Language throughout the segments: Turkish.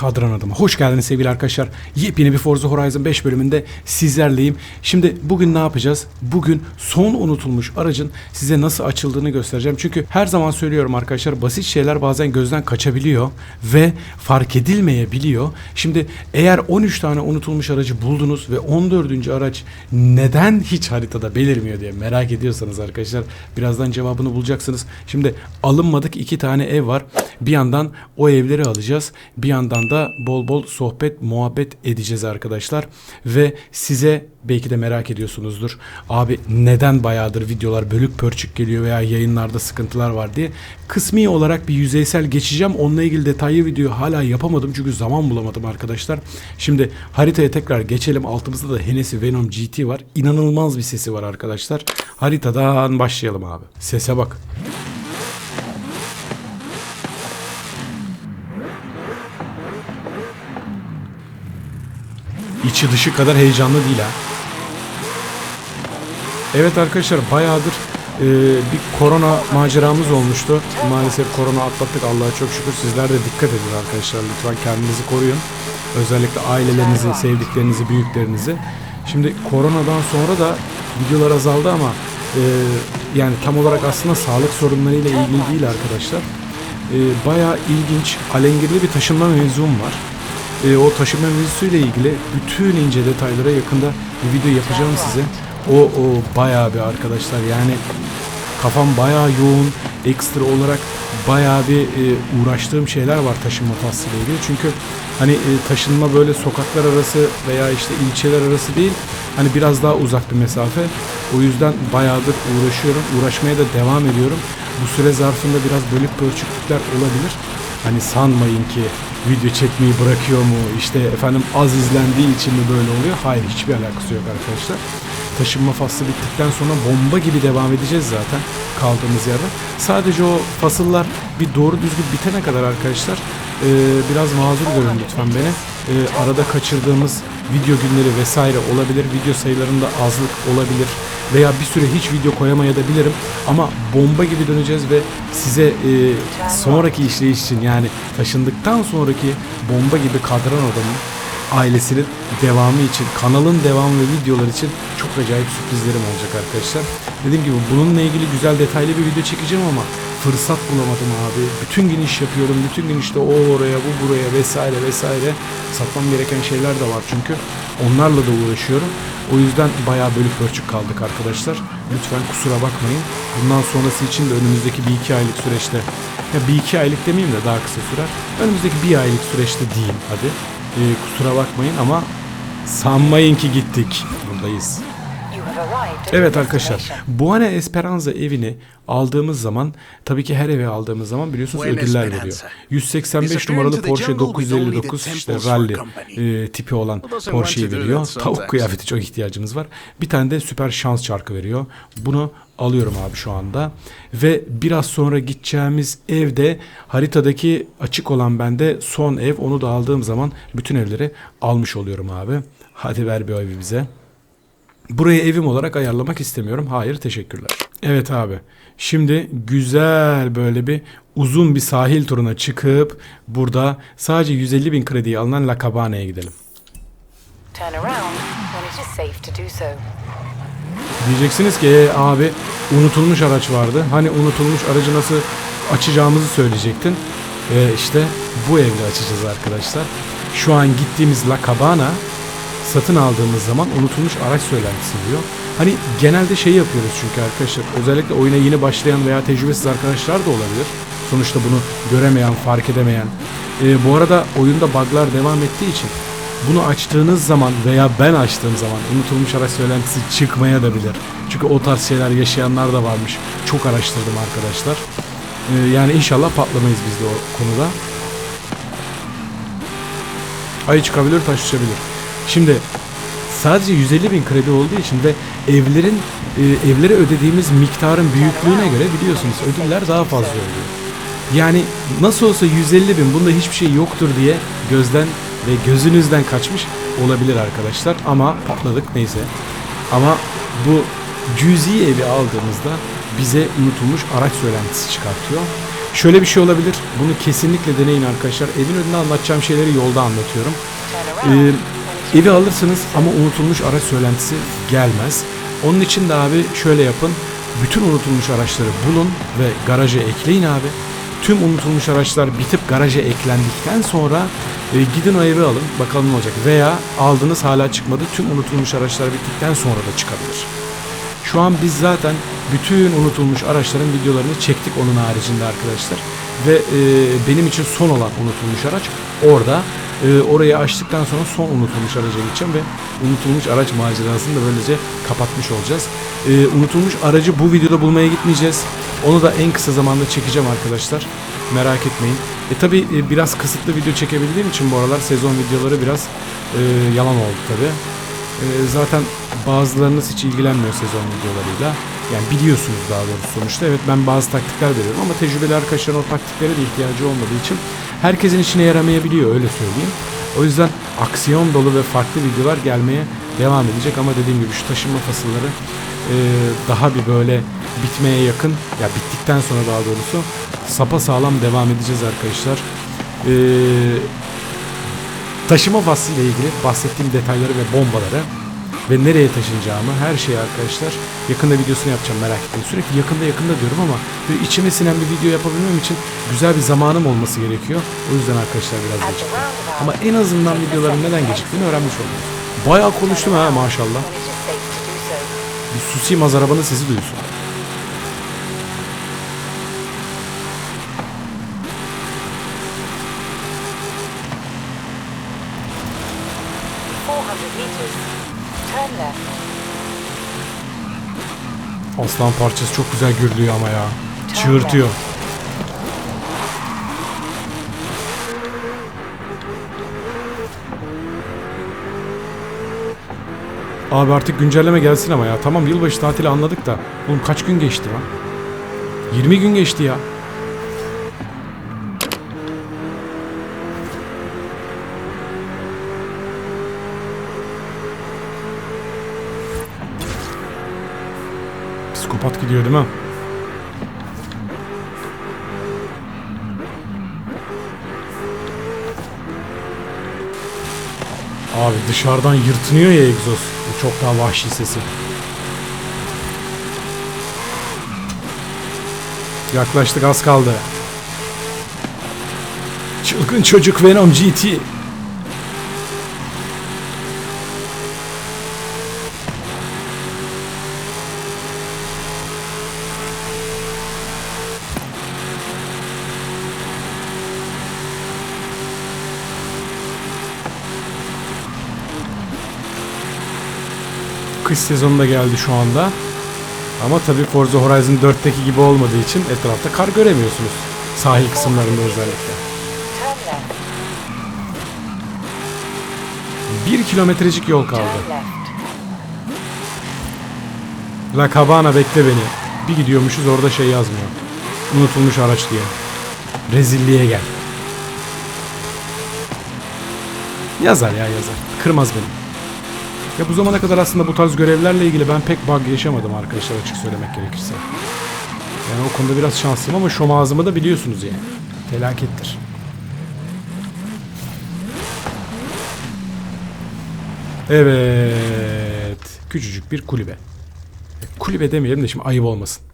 Kadran adıma. Hoş geldiniz sevgili arkadaşlar. Yepyeni bir Forza Horizon 5 bölümünde sizlerleyim. Şimdi bugün ne yapacağız? Bugün son unutulmuş aracın size nasıl açıldığını göstereceğim. Çünkü her zaman söylüyorum arkadaşlar basit şeyler bazen gözden kaçabiliyor ve fark edilmeyebiliyor. Şimdi eğer 13 tane unutulmuş aracı buldunuz ve 14. araç neden hiç haritada belirmiyor diye merak ediyorsanız arkadaşlar birazdan cevabını bulacaksınız. Şimdi alınmadık iki tane ev var. Bir yandan o evleri alacağız. Bir yandan da bol bol sohbet, muhabbet edeceğiz arkadaşlar. Ve size belki de merak ediyorsunuzdur. Abi neden bayağıdır videolar bölük pörçük geliyor veya yayınlarda sıkıntılar var diye. Kısmi olarak bir yüzeysel geçeceğim. Onunla ilgili detaylı video hala yapamadım çünkü zaman bulamadım arkadaşlar. Şimdi haritaya tekrar geçelim. Altımızda da Hennessy Venom GT var. İnanılmaz bir sesi var arkadaşlar. Haritadan başlayalım abi. Sese bak. İçi dışı kadar heyecanlı değil ha. Evet arkadaşlar bayağıdır e, bir korona maceramız olmuştu. Maalesef korona atlattık Allah'a çok şükür. Sizler de dikkat edin arkadaşlar. Lütfen kendinizi koruyun. Özellikle ailelerinizi, sevdiklerinizi, büyüklerinizi. Şimdi koronadan sonra da videolar azaldı ama e, yani tam olarak aslında sağlık sorunlarıyla ilgili değil arkadaşlar. E, bayağı ilginç, alengirli bir taşınma mevzum var. E, o taşıma mevzusuyla ilgili bütün ince detaylara yakında bir video yapacağım size. O, o bayağı bir arkadaşlar yani kafam bayağı yoğun ekstra olarak bayağı bir e, uğraştığım şeyler var taşınma faslıyla ilgili. Çünkü hani e, taşınma böyle sokaklar arası veya işte ilçeler arası değil hani biraz daha uzak bir mesafe. O yüzden bayağıdır uğraşıyorum. Uğraşmaya da devam ediyorum. Bu süre zarfında biraz bölük pörçüklükler olabilir. Hani sanmayın ki video çekmeyi bırakıyor mu işte efendim az izlendiği için mi böyle oluyor? Hayır hiçbir alakası yok arkadaşlar. Taşınma faslı bittikten sonra bomba gibi devam edeceğiz zaten kaldığımız yerden. Sadece o fasıllar bir doğru düzgün bitene kadar arkadaşlar e, biraz mazur görün lütfen beni. E, arada kaçırdığımız video günleri vesaire olabilir. Video sayılarında azlık olabilir. Veya bir süre hiç video koyamayabilirim. Ama bomba gibi döneceğiz ve size e, sonraki işleyiş için yani taşındıktan sonraki bomba gibi kadran adamın ailesinin devamı için, kanalın devamı ve videolar için çok acayip sürprizlerim olacak arkadaşlar. Dediğim gibi bununla ilgili güzel detaylı bir video çekeceğim ama fırsat bulamadım abi. Bütün gün iş yapıyorum. Bütün gün işte o oraya, bu buraya vesaire vesaire. Satmam gereken şeyler de var çünkü. Onlarla da uğraşıyorum. O yüzden bayağı bölük pörçük kaldık arkadaşlar. Lütfen kusura bakmayın. Bundan sonrası için de önümüzdeki bir iki aylık süreçte ya bir iki aylık demeyeyim de daha kısa sürer. Önümüzdeki bir aylık süreçte diyeyim hadi. Ee, kusura bakmayın ama sanmayın ki gittik. Buradayız. Evet arkadaşlar, Buena Esperanza evini aldığımız zaman tabii ki her eve aldığımız zaman biliyorsunuz ödüller veriyor. 185 numaralı Porsche 959 işte rally e, tipi olan Porsche'yi veriyor. Tavuk kıyafeti çok ihtiyacımız var. Bir tane de süper şans çarkı veriyor. Bunu alıyorum abi şu anda. Ve biraz sonra gideceğimiz evde haritadaki açık olan bende son ev. Onu da aldığım zaman bütün evleri almış oluyorum abi. Hadi ver bir evi bize. Burayı evim olarak ayarlamak istemiyorum. Hayır teşekkürler. Evet abi. Şimdi güzel böyle bir uzun bir sahil turuna çıkıp burada sadece 150 bin krediye alınan La Cabana'ya gidelim. Diyeceksiniz ki "E, abi unutulmuş araç vardı. Hani unutulmuş aracı nasıl açacağımızı söyleyecektin. E, işte bu evle açacağız arkadaşlar. Şu an gittiğimiz La Cabana satın aldığımız zaman unutulmuş araç söylentisi diyor. Hani genelde şey yapıyoruz çünkü arkadaşlar özellikle oyuna yeni başlayan veya tecrübesiz arkadaşlar da olabilir. Sonuçta bunu göremeyen, fark edemeyen. E, bu arada oyunda bug'lar devam ettiği için bunu açtığınız zaman veya ben açtığım zaman unutulmuş araç söylentisi çıkmaya da bilir. Çünkü o tarz şeyler yaşayanlar da varmış. Çok araştırdım arkadaşlar. Ee, yani inşallah patlamayız biz de o konuda. Ay çıkabilir, taş düşebilir. Şimdi sadece 150 bin kredi olduğu için ve evlerin e, evlere ödediğimiz miktarın büyüklüğüne göre biliyorsunuz ödüller daha fazla oluyor. Yani nasıl olsa 150 bin bunda hiçbir şey yoktur diye gözden ve gözünüzden kaçmış olabilir arkadaşlar. Ama patladık neyse. Ama bu cüzi evi aldığımızda bize unutulmuş araç söylentisi çıkartıyor. Şöyle bir şey olabilir. Bunu kesinlikle deneyin arkadaşlar. Evin önünde anlatacağım şeyleri yolda anlatıyorum. Ee, evi alırsınız ama unutulmuş araç söylentisi gelmez. Onun için de abi şöyle yapın. Bütün unutulmuş araçları bulun ve garaja ekleyin abi. Tüm unutulmuş araçlar bitip garaja eklendikten sonra e, gidin o evi alın. Bakalım ne olacak. Veya aldınız hala çıkmadı. Tüm unutulmuş araçlar bittikten sonra da çıkabilir. Şu an biz zaten bütün unutulmuş araçların videolarını çektik onun haricinde arkadaşlar. Ve e, benim için son olan unutulmuş araç orada. E, orayı açtıktan sonra son unutulmuş araca geçeceğim ve unutulmuş araç macerasını da böylece kapatmış olacağız. E, unutulmuş aracı bu videoda bulmaya gitmeyeceğiz. Onu da en kısa zamanda çekeceğim arkadaşlar. Merak etmeyin. E tabi e, biraz kısıtlı video çekebildiğim için bu aralar sezon videoları biraz e, yalan oldu tabi. Ee, zaten bazılarınız hiç ilgilenmiyor sezon videolarıyla. Yani biliyorsunuz daha doğrusu sonuçta. Evet ben bazı taktikler veriyorum ama tecrübeli arkadaşların o taktiklere de ihtiyacı olmadığı için herkesin işine yaramayabiliyor öyle söyleyeyim. O yüzden aksiyon dolu ve farklı videolar gelmeye devam edecek ama dediğim gibi şu taşınma fasılları e, daha bir böyle bitmeye yakın ya bittikten sonra daha doğrusu sapa sağlam devam edeceğiz arkadaşlar. Eee Taşıma faslıyla ilgili bahsettiğim detayları ve bombaları ve nereye taşınacağımı her şeyi arkadaşlar yakında videosunu yapacağım merak etmeyin. Sürekli yakında yakında diyorum ama böyle içime sinen bir video yapabilmem için güzel bir zamanım olması gerekiyor. O yüzden arkadaşlar biraz geciktim. Ama en azından videoların neden geciktiğini öğrenmiş oldum. Bayağı konuştum ha maşallah. Bir susayım az arabanın sesi duyulsun. Aslan parçası çok güzel gürlüyor ama ya. Çığırtıyor. Abi artık güncelleme gelsin ama ya. Tamam yılbaşı tatili anladık da. Oğlum kaç gün geçti lan? 20 gün geçti ya. Psikopat gidiyor değil mi? Abi dışarıdan yırtınıyor ya egzoz. Bu çok daha vahşi sesi. Yaklaştık az kaldı. Çılgın çocuk Venom GT. Kış sezonu da geldi şu anda. Ama tabii Forza Horizon 4'teki gibi olmadığı için etrafta kar göremiyorsunuz. Sahil kısımlarında özellikle. Bir kilometrecik yol kaldı. La Cabana bekle beni. Bir gidiyormuşuz orada şey yazmıyor. Unutulmuş araç diye. Rezilliğe gel. Yazar ya yazar. Kırmaz beni. Ya bu zamana kadar aslında bu tarz görevlerle ilgili ben pek bug yaşamadım arkadaşlar açık söylemek gerekirse. Yani o konuda biraz şanslıyım ama şom ağzımı da biliyorsunuz yani. Felakettir. Evet. Küçücük bir kulübe. Kulübe demeyelim de şimdi ayıp olmasın.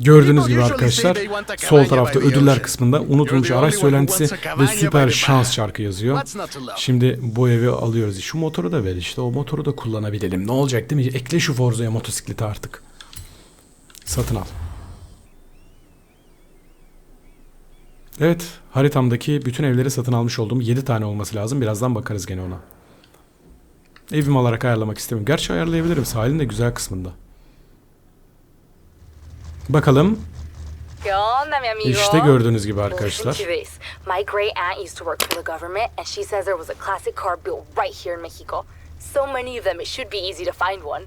Gördüğünüz gibi arkadaşlar sol tarafta ödüller kısmında unutulmuş araç söylentisi ve süper şans şarkı yazıyor. Şimdi bu evi alıyoruz. Şu motoru da ver işte o motoru da kullanabilelim. Ne olacak değil mi? Ekle şu Forza'ya motosikleti artık. Satın al. Evet haritamdaki bütün evleri satın almış olduğum 7 tane olması lazım. Birazdan bakarız gene ona. Evim olarak ayarlamak istemiyorum. Gerçi ayarlayabilirim. Sahilin de güzel kısmında. Bakalım. İşte gördüğünüz gibi arkadaşlar. My great aunt used to work for the government, and she says there was a classic car built right here in Mexico. So many of them, it should be easy to find one.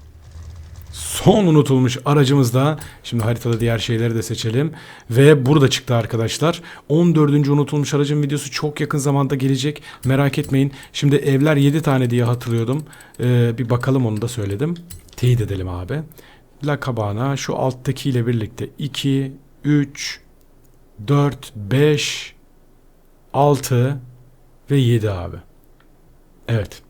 Son unutulmuş aracımız da şimdi haritada diğer şeyleri de seçelim ve burada çıktı arkadaşlar 14. unutulmuş aracın videosu çok yakın zamanda gelecek merak etmeyin şimdi evler 7 tane diye hatırlıyordum Ee, bir bakalım onu da söyledim teyit edelim abi La Cabana şu alttaki ile birlikte 2, 3, 4, 5, 6 ve 7 abi. Evet.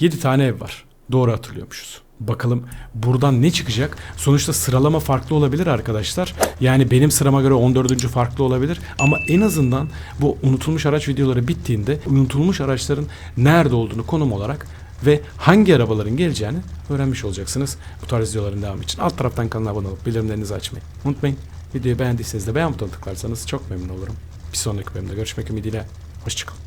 7 tane ev var. Doğru hatırlıyormuşuz. Bakalım buradan ne çıkacak? Sonuçta sıralama farklı olabilir arkadaşlar. Yani benim sırama göre 14. farklı olabilir. Ama en azından bu unutulmuş araç videoları bittiğinde unutulmuş araçların nerede olduğunu konum olarak ve hangi arabaların geleceğini öğrenmiş olacaksınız. Bu tarz videoların devamı için. Alt taraftan kanala abone olup bildirimlerinizi açmayı unutmayın. Videoyu beğendiyseniz de beğen butonuna tıklarsanız çok memnun olurum. Bir sonraki bölümde görüşmek ümidiyle. Hoşçakalın.